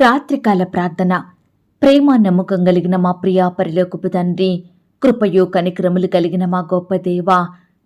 రాత్రికాల ప్రార్థన. ప్రేమ నమ్మకం కలిగిన మా ప్రియా పరిలోకపు తండ్రి కృపయో కనిక్రములు కలిగిన మా గొప్ప దేవ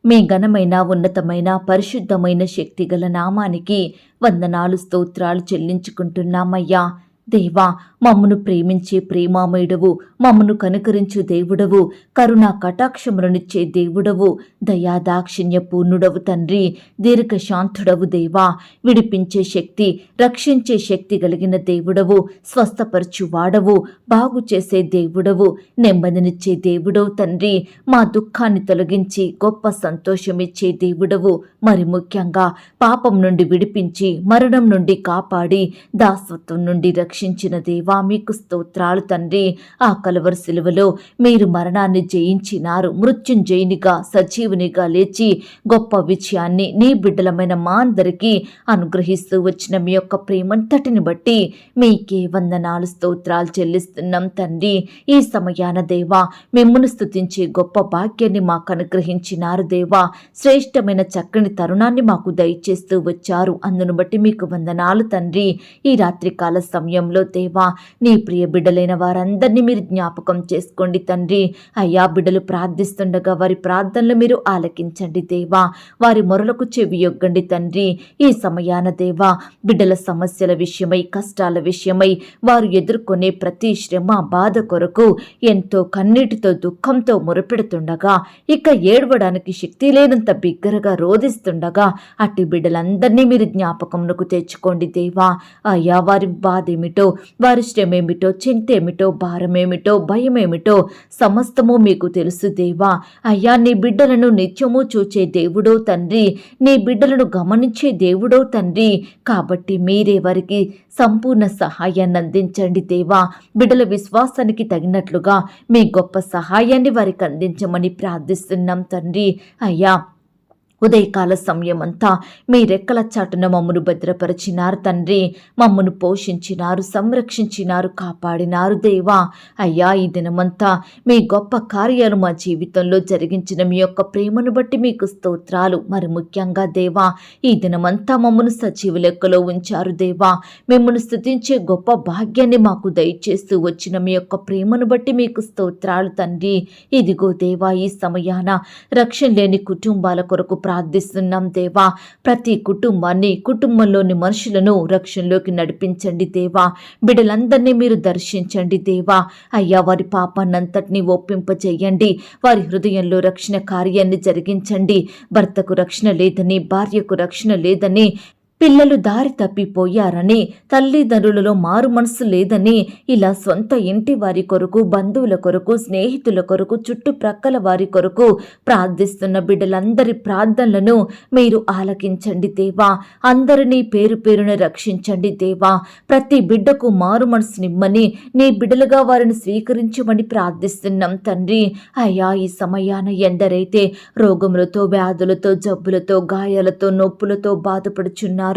మీ ఘనమైన ఉన్నతమైన పరిశుద్ధమైన శక్తి గల నామానికి వందనాలు స్తోత్రాలు చెల్లించుకుంటున్నామయ్యా. దేవా మమ్మను ప్రేమించే ప్రేమామయుడవు మమ్మను కనుకరించు దేవుడవు కరుణా కటాక్షములనిచ్చే దేవుడవు దయాదాక్షిణ్య పూర్ణుడవు తండ్రి దీర్ఘశాంతుడవు దేవా. విడిపించే శక్తి రక్షించే శక్తి కలిగిన దేవుడవు స్వస్థపరచు వాడవు బాగు చేసే దేవుడవు నెమ్మదినిచ్చే దేవుడవు తండ్రి మా దుఃఖాన్ని తొలగించి గొప్ప సంతోషమిచ్చే దేవుడవు. మరి ముఖ్యంగా పాపం నుండి విడిపించి మరణం నుండి కాపాడి దాసత్వం నుండి రక్షించిన దేవా మీకు స్తోత్రాలు తండ్రి. ఆ కలవరి శిలువలో మీరు మరణాన్ని జయించినారు. మృత్యుంజయునిగా సజీవునిగా లేచి గొప్ప విజయాన్ని నీ బిడ్డలమైన మా అందరికీ అనుగ్రహిస్తూ వచ్చిన మీ యొక్క ప్రేమంతటిని బట్టి మీకే వందనాలు స్తోత్రాలు చెల్లిస్తున్నాం తండ్రి. ఈ సమయాన దేవా మిమ్మల్ని స్తుతించే గొప్ప భాగ్యాన్ని మాకు అనుగ్రహించినారు దేవా. శ్రేష్టమైన చక్కని తరుణాన్ని మాకు దయచేస్తూ వచ్చారు. అందును బట్టి మీకు వందనాలు తండ్రి. ఈ రాత్రికాల సమయంలో దేవా నీ ప్రియ బిడ్డలైన వారందరినీ మీరు జ్ఞాపకం చేసుకోండి తండ్రి. అయ్యా బిడ్డలు ప్రార్థిస్తుండగా వారి ప్రార్థనలు మీరు ఆలకించండి దేవా. వారి మొరలకు చెవి యొగ్గండి తండ్రి. ఈ సమయాన దేవా బిడ్డల సమస్యల విషయమై కష్టాల విషయమై వారు ఎదుర్కొనే ప్రతి శ్రమ బాధ కొరకు ఎంతో కన్నీటితో దుఃఖంతో మొరపెడుతుండగా ఇక ఏడవడానికి శక్తి లేనంత బిగ్గరగా రోధిస్తుండగా అట్టి బిడ్డలందరినీ మీరు జ్ఞాపకంలోకి తెచ్చుకోండి దేవా. అయ్యా వారి బాధ ఏమిటో వారి శ్రమేమిటో ఏమిటో ఏమిటో భయమేమిటో సమస్తము మీకు తెలుసు దేవా. అయ్యా నీ బిడ్డలను నిత్యము చూచే దేవుడో తండ్రి. నీ బిడ్డలను గమనించే దేవుడో తండ్రి. కాబట్టి మీరే వారికి సంపూర్ణ సహాయాన్ని అందించండి దేవా. బిడ్డల విశ్వాసానికి తగినట్లుగా మీ గొప్ప సహాయాన్ని వారికి అందించమని ప్రార్థిస్తున్నాం తండ్రి. అయ్యా ఉదయకాల సమయమంతా మీ రెక్కల చాటున మమ్మను భద్రపరిచినారు తండ్రి. మమ్మను పోషించినారు సంరక్షించినారు కాపాడినారు దేవా. అయ్యా ఈ దినమంతా మీ గొప్ప కార్యాలు మా జీవితంలో జరిగించిన మీ యొక్క ప్రేమను బట్టి మీకు స్తోత్రాలు. మరి ముఖ్యంగా దేవా ఈ దినమంతా మమ్మను సజీవ లెక్కలో ఉంచారు దేవా. మిమ్మల్ని స్థుతించే గొప్ప భాగ్యాన్ని మాకు దయచేస్తూ వచ్చిన మీ యొక్క ప్రేమను బట్టి మీకు స్తోత్రాలు తండ్రి. ఇదిగో దేవా ఈ సమయాన రక్షణ లేని కుటుంబాల కొరకు ప్రార్థిస్తున్నాం దేవా. ప్రతి కుటుంబాన్ని కుటుంబంలోని మనుషులను రక్షణలోకి నడిపించండి దేవా. బిడ్డలందరినీ మీరు దర్శించండి దేవా. అయ్యా వారి పాపాన్నంతటినీ ఒప్పింపజేయండి. వారి హృదయంలో రక్షణ కార్యాన్ని జరిగించండి. భర్తకు రక్షణ లేదని భార్యకు రక్షణ లేదని పిల్లలు దారి తప్పిపోయారని తల్లిదండ్రులలో మారు మనసు లేదని ఇలా సొంత ఇంటి వారి కొరకు బంధువుల కొరకు స్నేహితుల కొరకు చుట్టుప్రక్కల వారి కొరకు ప్రార్థిస్తున్న బిడ్డలందరి ప్రార్థనలను మీరు ఆలకించండి దేవా. అందరినీ పేరు పేరున రక్షించండి దేవా. ప్రతి బిడ్డకు మారు మనసునిమ్మని నీ బిడ్డలుగా వారిని స్వీకరించమని ప్రార్థిస్తున్నాం తండ్రి. అయ్యా ఈ సమయాన ఎందరైతే రోగములతో వ్యాధులతో జబ్బులతో గాయాలతో నొప్పులతో బాధపడుచున్నారు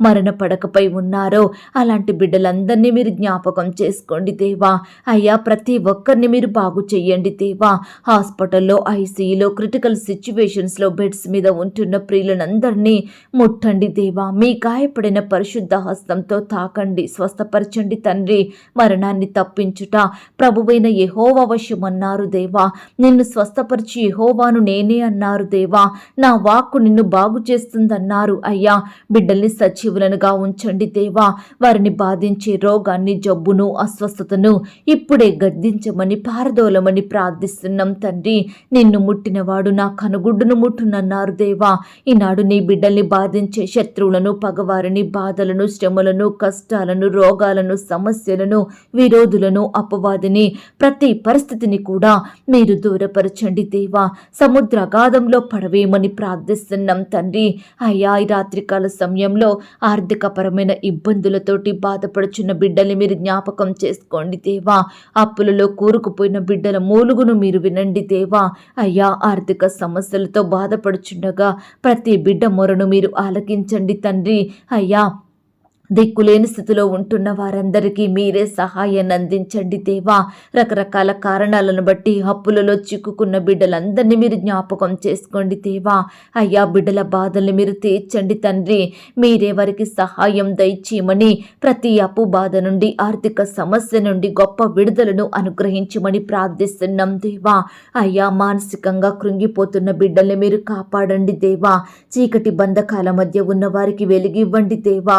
మరణ పడకపై ఉన్నారో అలాంటి బిడ్డలందరినీ మీరు జ్ఞాపకం చేసుకోండి దేవా. అయ్యా ప్రతి ఒక్కరిని మీరు బాగు చెయ్యండి దేవా. హాస్పిటల్లో ఐసీయూలో క్రిటికల్ సిచ్యువేషన్స్లో బెడ్స్ మీద ఉంటున్న ప్రియులనందరినీ ముట్టండి దేవా. మీ గాయపడిన పరిశుద్ధ హస్తంతో తాకండి స్వస్థపరచండి తండ్రి. మరణాన్ని తప్పించుట ప్రభువైన యహోవ వశమన్నారు దేవా. నిన్ను స్వస్థపరిచి యహోవాను నేనే అన్నారు దేవా. నా వాక్కు నిన్ను బాగు చేస్తుందన్నారు అయ్యా. బిడ్డ బిడ్డల్ని సజీవులనుగా ఉంచండి దేవా. వారిని బాధించే రోగాన్ని జబ్బును అస్వస్థతను ఇప్పుడే గద్దించమని పారదోలమని ప్రార్థిస్తున్నాం తండ్రి. నిన్ను ముట్టినవాడు నా కనుగుడ్డును ముట్టునన్నారు దేవా. ఈనాడు నీ బిడ్డల్ని బాధించే శత్రువులను పగవారిని బాధలను శ్రమలను కష్టాలను రోగాలను సమస్యలను విరోధులను అపవాదిని ప్రతి పరిస్థితిని కూడా మీరు దూరపరచండి దేవా. సముద్ర అగాధంలో పడవేయమని ప్రార్థిస్తున్నాం తండ్రి. అయ్యా ఈ రాత్రికాల సమయంలో ఆర్థికపరమైన ఇబ్బందులతోటి బాధపడుచున్న బిడ్డల్ని మీరు జ్ఞాపకం చేసుకోండి దేవా. అప్పులలో కూరుకుపోయిన బిడ్డల మూలుగును మీరు వినండి దేవా. అయ్యా ఆర్థిక సమస్యలతో బాధపడుచుండగా ప్రతి బిడ్డ మొరను మీరు ఆలకించండి తండ్రి. అయ్యా దిక్కులేని స్థితిలో ఉంటున్న వారందరికీ మీరే సహాయాన్ని అందించండి దేవా. రకరకాల కారణాలను బట్టి అప్పులలో చిక్కుకున్న బిడ్డలందరినీ మీరు జ్ఞాపకం చేసుకోండి దేవా. అయ్యా బిడ్డల బాధల్ని మీరు తీర్చండి తండ్రి. మీరే వారికి సహాయం దయచేయమని ప్రతి అప్పు బాధ నుండి ఆర్థిక సమస్య నుండి గొప్ప విడుదలను అనుగ్రహించమని ప్రార్థిస్తున్నాం దేవా. అయ్యా మానసికంగా కృంగిపోతున్న బిడ్డల్ని మీరు కాపాడండి దేవా. చీకటి బంధకాల మధ్య ఉన్న వారికి వెలిగివ్వండి దేవా.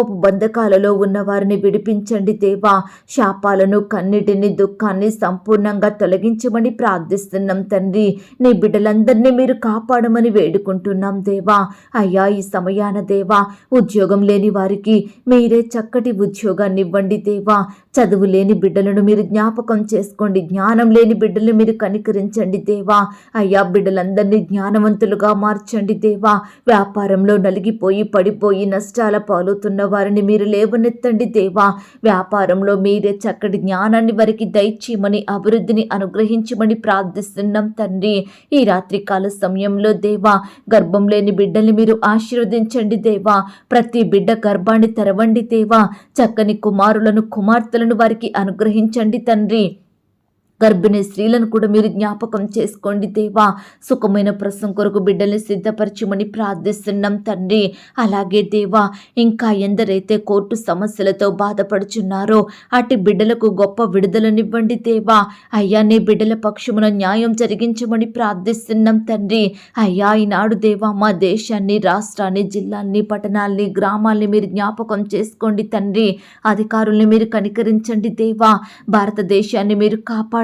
పాపపు బంధకాలలో ఉన్న వారిని విడిపించండి దేవా. శాపాలను కన్నిటిని దుఃఖాన్ని సంపూర్ణంగా తొలగించమని ప్రార్థిస్తున్నాం తండ్రి. నీ బిడ్డలందరినీ మీరు కాపాడమని వేడుకుంటున్నాం దేవా. అయ్యా ఈ సమయాన దేవా ఉద్యోగం లేని వారికి మీరే చక్కటి ఉద్యోగాన్ని ఇవ్వండి దేవా. చదువు లేని బిడ్డలను మీరు జ్ఞాపకం చేసుకోండి. జ్ఞానం లేని బిడ్డలను మీరు కనికరించండి దేవా. అయ్యా బిడ్డలందరినీ జ్ఞానవంతులుగా మార్చండి దేవా. వ్యాపారంలో నలిగిపోయి పడిపోయి నష్టాల ఉన్న వారిని మీరు లేవనెత్తండి దేవా. వ్యాపారంలో మీరే చక్కటి జ్ఞానాన్ని వారికి దయచేయమని అభివృద్ధిని అనుగ్రహించమని ప్రార్థిస్తున్నాం తండ్రి. ఈ రాత్రికాల సమయంలో దేవా గర్భం లేని బిడ్డల్ని మీరు ఆశీర్వదించండి దేవా. ప్రతి బిడ్డ గర్భాన్ని తెరవండి దేవా. చక్కని కుమారులను కుమార్తెలను వారికి అనుగ్రహించండి తండ్రి. గర్భిణీ స్త్రీలను కూడా మీరు జ్ఞాపకం చేసుకోండి దేవా. సుఖమైన ప్రసం కొరకు బిడ్డల్ని సిద్ధపరచమని ప్రార్థిస్తున్నాం తండ్రి. అలాగే దేవా ఇంకా ఎందరైతే కోర్టు సమస్యలతో బాధపడుచున్నారో అటు బిడ్డలకు గొప్ప విడుదలనివ్వండి దేవా. అయ్యా నీ బిడ్డల పక్షమున న్యాయం జరిగించమని ప్రార్థిస్తున్నాం తండ్రి. అయ్యా ఈనాడు దేవా మా దేశాన్ని రాష్ట్రాన్ని జిల్లాల్ని పట్టణాల్ని గ్రామాల్ని మీరు జ్ఞాపకం చేసుకోండి తండ్రి. అధికారుల్ని మీరు కనికరించండి దేవా. భారతదేశాన్ని మీరు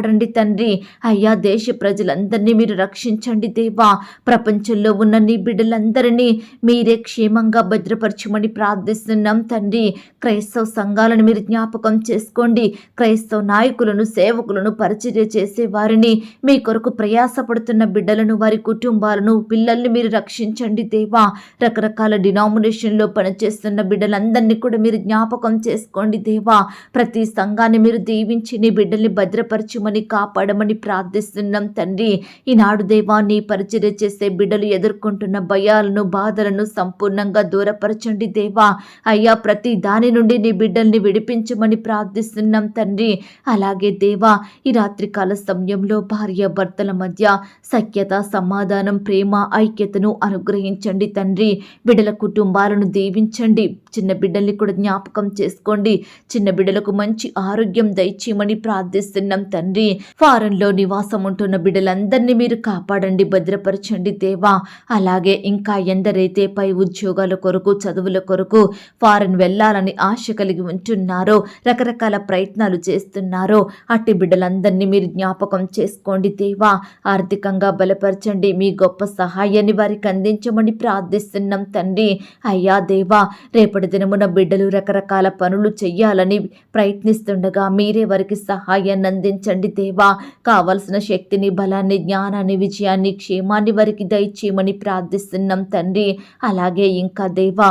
కాపాడండి తండ్రి. అయ్యా దేశ ప్రజలందరినీ మీరు రక్షించండి దేవా. ప్రపంచంలో ఉన్న నీ బిడ్డలందరినీ మీరే క్షేమంగా భద్రపరచమని ప్రార్థిస్తున్నాం తండ్రి. క్రైస్తవ సంఘాలను మీరు జ్ఞాపకం చేసుకోండి. క్రైస్తవ నాయకులను సేవకులను పరిచర్య చేసే వారిని మీ కొరకు ప్రయాసపడుతున్న బిడ్డలను వారి కుటుంబాలను పిల్లల్ని మీరు రక్షించండి దేవా. రకరకాల డినామినేషన్లో పనిచేస్తున్న బిడ్డలందరినీ కూడా మీరు జ్ఞాపకం చేసుకోండి దేవా. ప్రతి సంఘాన్ని మీరు దీవించి నీ బిడ్డల్ని భద్రపరచమని కాపాడమని ప్రార్థిస్తున్నాం తండ్రి. ఈనాడు దేవా నీ పరిచర్య చేసే బిడ్డలు ఎదుర్కొంటున్న భయాలను బాధలను సంపూర్ణంగా దూరపరచండి దేవా. అయ్యా ప్రతి దాని నుండి నీ బిడ్డల్ని విడిపించమని ప్రార్థిస్తున్నాం తండ్రి. అలాగే దేవా ఈ రాత్రికాల సమయంలో భార్య భర్తల మధ్య సఖ్యత సమాధానం ప్రేమ ఐక్యతను అనుగ్రహించండి తండ్రి. బిడ్డల కుటుంబాలను దీవించండి. చిన్న బిడ్డల్ని కూడా జ్ఞాపకం చేసుకోండి. చిన్న బిడ్డలకు మంచి ఆరోగ్యం దయచేయమని ప్రార్థిస్తున్నాం తండ్రి. ఫారెన్లో నివాసం ఉంటున్న బిడ్డలందరినీ మీరు కాపాడండి భద్రపరచండి దేవా. అలాగే ఇంకా ఎందరైతే పై ఉద్యోగాల కొరకు చదువుల కొరకు ఫారెన్ వెళ్ళాలని ఆశ కలిగి ఉంటున్నారో రకరకాల ప్రయత్నాలు చేస్తున్నారో అట్టి బిడ్డలందరినీ మీరు జ్ఞాపకం చేసుకోండి దేవా. ఆర్థికంగా బలపరచండి మీ గొప్ప సహాయాన్ని వారికి అందించమని ప్రార్థిస్తున్నాం తండ్రి. అయ్యా దేవా రేపటి దినమున బిడ్డలు రకరకాల పనులు చెయ్యాలని ప్రయత్నిస్తుండగా మీరే వారికి సహాయాన్ని అందించండి దేవా కావలసిన శక్తిని బలాన్ని జ్ఞానాన్ని విజయాన్ని క్షేమాన్ని వారికి దయచేయమని ప్రార్థిస్తున్నాం తండ్రి. అలాగే ఇంకా దేవా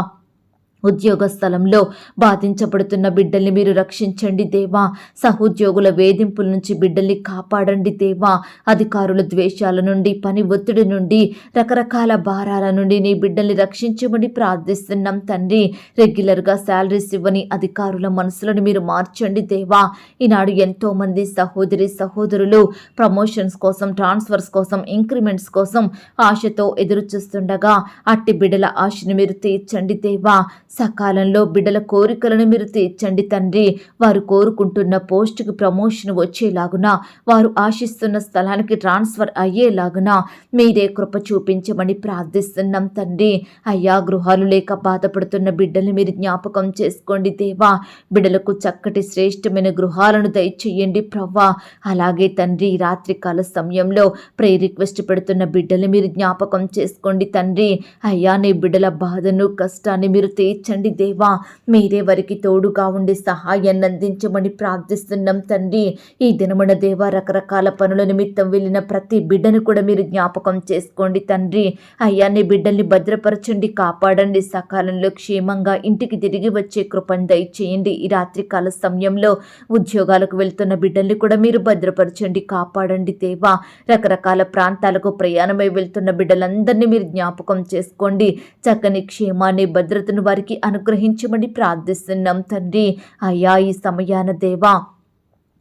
ఉద్యోగ స్థలంలో బాధించబడుతున్న బిడ్డల్ని మీరు రక్షించండి దేవా. సహోద్యోగుల వేధింపుల నుంచి బిడ్డల్ని కాపాడండి దేవా. అధికారుల ద్వేషాల నుండి పని ఒత్తిడి నుండి రకరకాల భారాల నుండి నీ బిడ్డల్ని రక్షించమని ప్రార్థిస్తున్నాం తండ్రి. రెగ్యులర్గా శాలరీస్ ఇవ్వని అధికారుల మనసులను మీరు మార్చండి దేవా. ఈనాడు ఎంతో మంది సహోదరి సహోదరులు ప్రమోషన్స్ కోసం ట్రాన్స్ఫర్స్ కోసం ఇంక్రిమెంట్స్ కోసం ఆశతో ఎదురు చూస్తుండగా అట్టి బిడ్డల ఆశను మీరు తీర్చండి దేవా. సకాలంలో బిడ్డల కోరికలను మీరు తీర్చండి తండ్రి. వారు కోరుకుంటున్న పోస్టుకు ప్రమోషన్ వచ్చేలాగున వారు ఆశిస్తున్న స్థలానికి ట్రాన్స్ఫర్ అయ్యేలాగున మీరే కృప చూపించమని ప్రార్థిస్తున్నాం తండ్రి. అయ్యా గృహాలు లేక బాధపడుతున్న బిడ్డలు మీరు జ్ఞాపకం చేసుకోండి దేవా. బిడ్డలకు చక్కటి శ్రేష్టమైన గృహాలను దయచేయండి ప్రవ్వా. అలాగే తండ్రి రాత్రికాల సమయంలో ప్రే రిక్వెస్ట్ పెడుతున్న బిడ్డలు మీరు జ్ఞాపకం చేసుకోండి తండ్రి. అయ్యా నీ బిడ్డల బాధను కష్టాన్ని మీరు తీర్చండి దేవా. మీరే వారికి తోడుగా ఉండి సహాయాన్ని అందించమని ప్రార్థిస్తున్నాం తండ్రి. ఈ దినమున దేవా రకరకాల పనుల నిమిత్తం వెళ్ళిన ప్రతి బిడ్డను కూడా మీరు జ్ఞాపకం చేసుకోండి తండ్రి. అయ్యా నీ బిడ్డల్ని భద్రపరచండి కాపాడండి. సకాలంలో క్షేమంగా ఇంటికి తిరిగి వచ్చే కృపను దయచేయండి. ఈ రాత్రికాల సమయంలో ఉద్యోగాలకు వెళ్తున్న బిడ్డల్ని కూడా మీరు భద్రపరచండి కాపాడండి దేవా. రకరకాల ప్రాంతాలకు ప్రయాణమై వెళ్తున్న బిడ్డలందరినీ మీరు జ్ఞాపకం చేసుకోండి. చక్కని క్షేమాన్ని భద్రతను వారికి వారికి అనుగ్రహించమని ప్రార్థిస్తున్నాం తండ్రి. అయ్యా ఈ సమయాన దేవా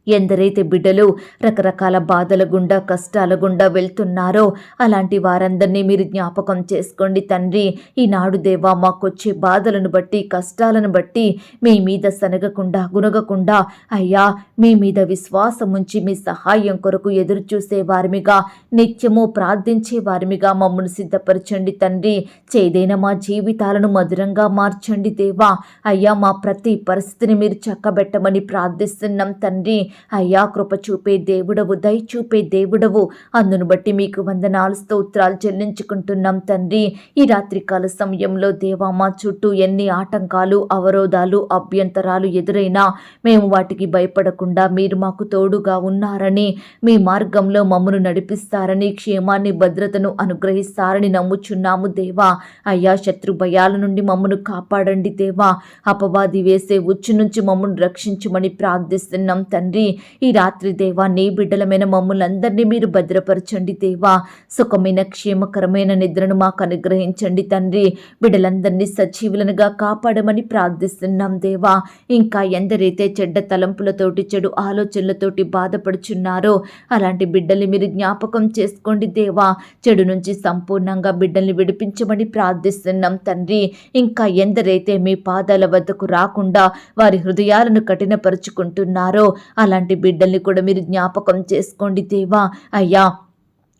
ఎందరైతే బిడ్డలు రకరకాల బాధల గుండా కష్టాల గుండా వెళ్తున్నారో అలాంటి వారందరినీ మీరు జ్ఞాపకం చేసుకోండి తండ్రి. ఈనాడు దేవా మాకొచ్చే బాధలను బట్టి కష్టాలను బట్టి మీ మీద సనగకుండా గునగకుండా అయ్యా మీ మీద విశ్వాసం ఉంచి మీ సహాయం కొరకు ఎదురు చూసే వారిమిగా నిత్యము ప్రార్థించే వారిమిగా మమ్మల్ని సిద్ధపరచండి తండ్రి. చేదైన మా జీవితాలను మధురంగా మార్చండి దేవా. అయ్యా మా ప్రతి పరిస్థితిని మీరు చక్కబెట్టమని ప్రార్థిస్తున్నాం తండ్రి. అయ్యా కృప చూపే దేవుడవు దయ చూపే దేవుడవు. అందును బట్టి మీకు వందనాలు స్తోత్రాలు చెల్లించుకుంటున్నాం తండ్రి. ఈ రాత్రికాల సమయంలో దేవా మా చుట్టూ ఎన్ని ఆటంకాలు అవరోధాలు అభ్యంతరాలు ఎదురైనా మేము వాటికి భయపడకుండా మీరు మాకు తోడుగా ఉన్నారని మీ మార్గంలో మమ్మను నడిపిస్తారని క్షేమాన్ని భద్రతను అనుగ్రహిస్తారని నమ్ముచున్నాము దేవా. అయ్యా శత్రు భయాల నుండి మమ్మను కాపాడండి దేవా. అపవాది వేసే ఉచ్చు నుంచి మమ్మను రక్షించమని ప్రార్థిస్తున్నాం తండ్రి. ఈ రాత్రి దేవా నీ బిడ్డలమైన మమ్మల్ని అందరినీ మీరు భద్రపరచండి దేవా. సుఖమైన క్షేమకరమైన నిద్రను మాకు అనుగ్రహించండి తండ్రి. బిడ్డలందరినీ సజీవులనుగా కాపాడమని ప్రార్థిస్తున్నాం దేవా. ఇంకా ఎందరైతే చెడ్డ తలంపులతోటి చెడు ఆలోచనలతోటి బాధపడుచున్నారో అలాంటి బిడ్డల్ని మీరు జ్ఞాపకం చేసుకోండి దేవా. చెడు నుంచి సంపూర్ణంగా బిడ్డల్ని విడిపించమని ప్రార్థిస్తున్నాం తండ్రి. ఇంకా ఎందరైతే మీ పాదాల వద్దకు రాకుండా వారి హృదయాలను కఠినపరుచుకుంటున్నారో అలా అలాంటి బిడ్డల్ని కూడా మీరు జ్ఞాపకం చేసుకోండి దేవా. అయ్యా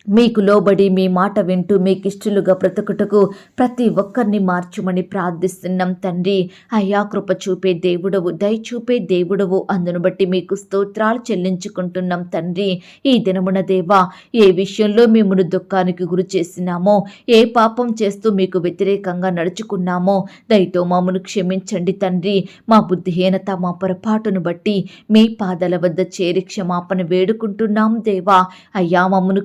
మీకు లోబడి మీ మాట వింటూ మీకు ఇష్టలుగా బ్రతుకుటకు ప్రతి ఒక్కరిని మార్చుమని ప్రార్థిస్తున్నాం తండ్రి. అయ్యా కృప చూపే దేవుడవు దయచూపే దేవుడవు. అందును బట్టి మీకు స్తోత్రాలు చెల్లించుకుంటున్నాం తండ్రి. ఈ దినమున దేవా ఏ విషయంలో మిమ్మల్ని దుఃఖానికి గురి చేసినామో ఏ పాపం చేస్తూ మీకు వ్యతిరేకంగా నడుచుకున్నామో దయతో మామును క్షమించండి తండ్రి. మా బుద్ధిహీనత మా పొరపాటును బట్టి మీ పాదల వద్ద చేరి క్షమాపణ వేడుకుంటున్నాం దేవా. అయ్యా మమ్మను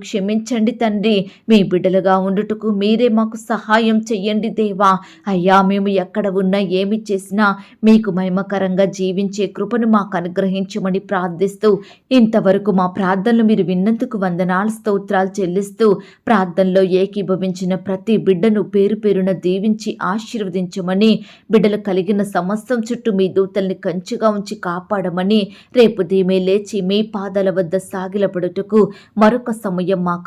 క్షమించండి తండ్రి. మీ బిడ్డలుగా ఉండుటకు మీరే మాకు సహాయం చెయ్యండి దేవా. అయ్యా మేము ఎక్కడ ఉన్నా ఏమి చేసినా మీకు మహిమకరంగా జీవించే కృపను మాకు అనుగ్రహించమని ప్రార్థిస్తూ ఇంతవరకు మా ప్రార్థనలు మీరు విన్నందుకు వందనాలు స్తోత్రాలు చెల్లిస్తూ ప్రార్థనలో ఏకీభవించిన ప్రతి బిడ్డను పేరు పేరున దీవించి ఆశీర్వదించమని బిడ్డలు కలిగిన సమస్తం చుట్టూ మీ దూతల్ని కంచుగా ఉంచి కాపాడమని రేపు దీమే లేచి మీ పాదాల వద్ద సాగిలపడుటకు మరొక సమయం మాకు